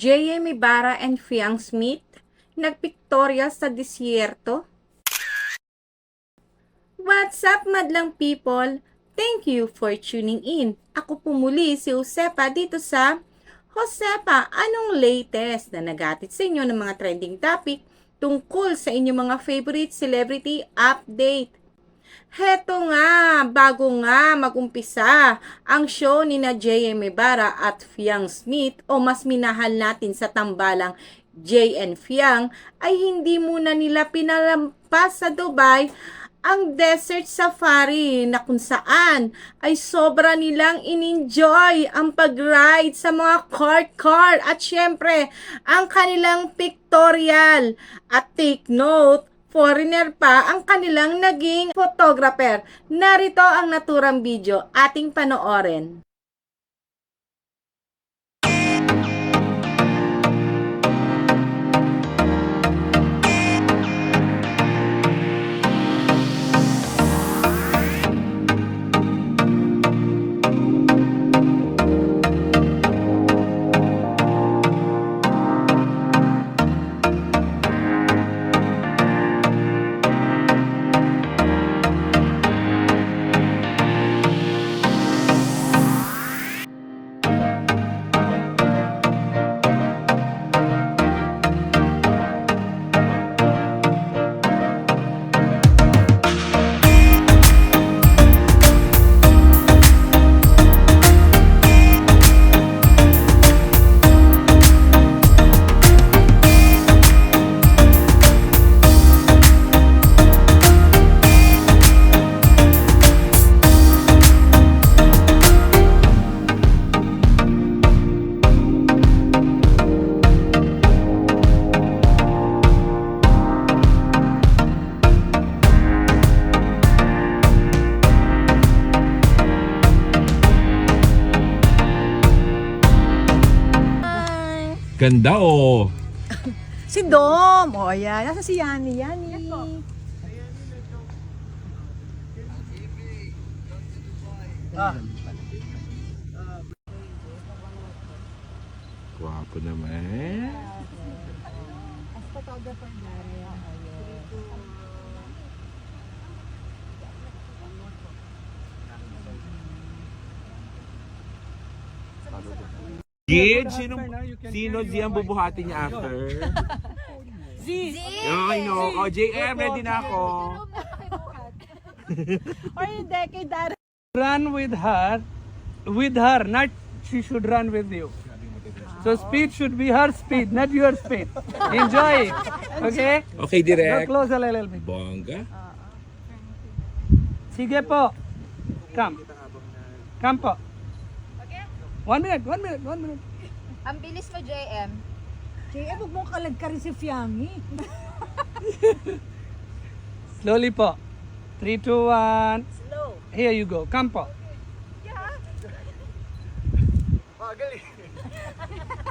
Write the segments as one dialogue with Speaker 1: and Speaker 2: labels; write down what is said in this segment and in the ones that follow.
Speaker 1: J.M. Ibarra and Fiang Smith nagpiktorya sa disyerto? What's up, madlang people? Thank you for tuning in. Ako po muli si Josepa dito sa Josepa, anong latest na nagatid sa inyo ng mga trending topic tungkol sa inyong mga favorite celebrity update? Heto nga, bago nga magumpisa ang show ni na J.M. Ibarra at Fiang Smith o mas minahal natin sa tambalang J.N. Fiang ay hindi muna nila pinalampas sa Dubai ang desert safari na kung saan ay sobra nilang in-enjoy ang pag-ride sa mga kart-car at syempre ang kanilang pictorial at take note foreigner pa ang kanilang naging photographer. Narito ang naturang video ating panoorin.
Speaker 2: Ganda oh.
Speaker 3: Si Dom! O, ayan. Nasa si Yani. Yani.
Speaker 2: Gwapo naman. Gid, sino, sino Zian bubuhati niya after?
Speaker 3: Z!
Speaker 2: Okay, no. O, JM, ready na ako.
Speaker 3: Or hindi, kay Dara.
Speaker 4: run with her, with her, not she should run with you. So speed should be her speed, not your speed. Enjoy it. Okay?
Speaker 2: Okay,
Speaker 4: Go
Speaker 2: direct.
Speaker 4: close a little bit.
Speaker 2: Bongga.
Speaker 4: Sige po. Come. Come po. One minute, one minute, one minute.
Speaker 5: Ang bilis mo, JM.
Speaker 3: JM, huwag mong kalagka rin si Fiangi.
Speaker 4: Slowly po. Three, two, one. Slow. Here you go. Come po.
Speaker 3: Bagal.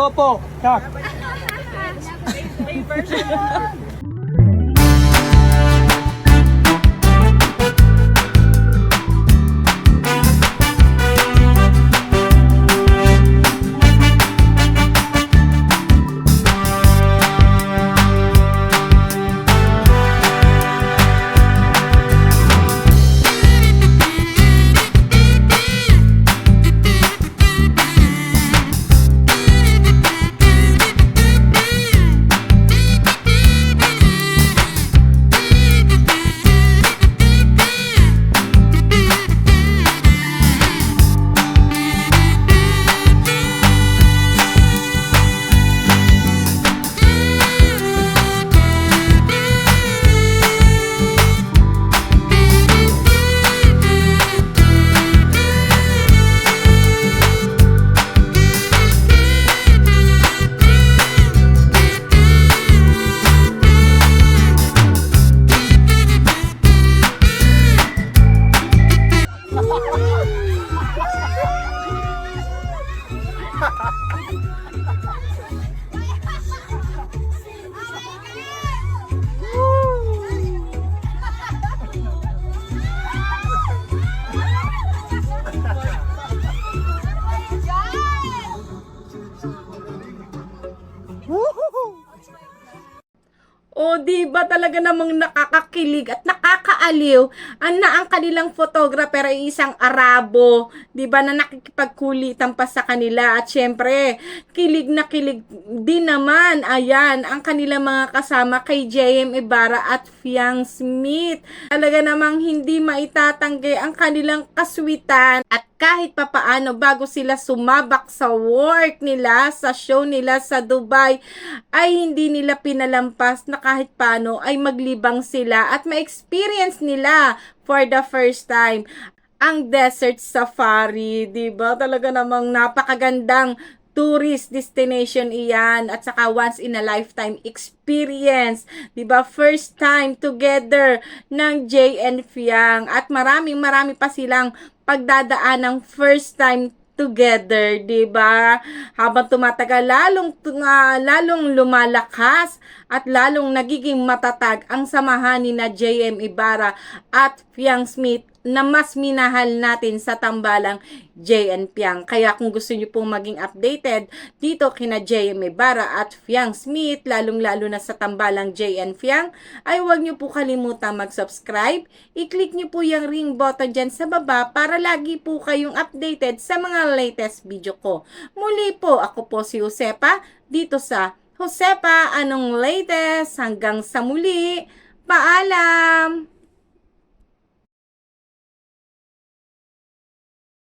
Speaker 4: Go po. Tak.
Speaker 1: O di ba talaga namang nakakakilig at nakakaaliw? Ang na ang kanilang photographer ay isang Arabo, di ba na nakikipagkulitan pa sa kanila. At syempre kilig na kilig din naman. Ayan ang kanilang mga kasama kay JM Ibarra at Fiang Smith. Talaga namang hindi maitatanggi ang kanilang kaswitan. At kahit papaano bago sila sumabak sa work nila, sa show nila sa Dubai, ay hindi nila pinalampas na kahit paano ay maglibang sila at ma-experience nila for the first time ang desert safari, 'di ba? Talaga namang napakagandang tourist destination iyan at saka once in a lifetime experience, 'di ba? First time together ng JN Fiang at maraming marami pa silang pagdadaan ng first time together, 'di ba? Habang tumatagal lalong uh, lalong lumalakas at lalong nagiging matatag ang samahan ni na JM Ibarra at Fiang Smith na mas minahal natin sa tambalang JN Piang. Kaya kung gusto niyo pong maging updated dito kina JM Ibarra at Fiang Smith, lalong-lalo na sa tambalang JN Fiang, ay huwag niyo po kalimutan mag-subscribe. I-click niyo po yung ring button dyan sa baba para lagi po kayong updated sa mga latest video ko. Muli po, ako po si Josepa dito sa Josepa, anong latest? Hanggang sa muli. Paalam!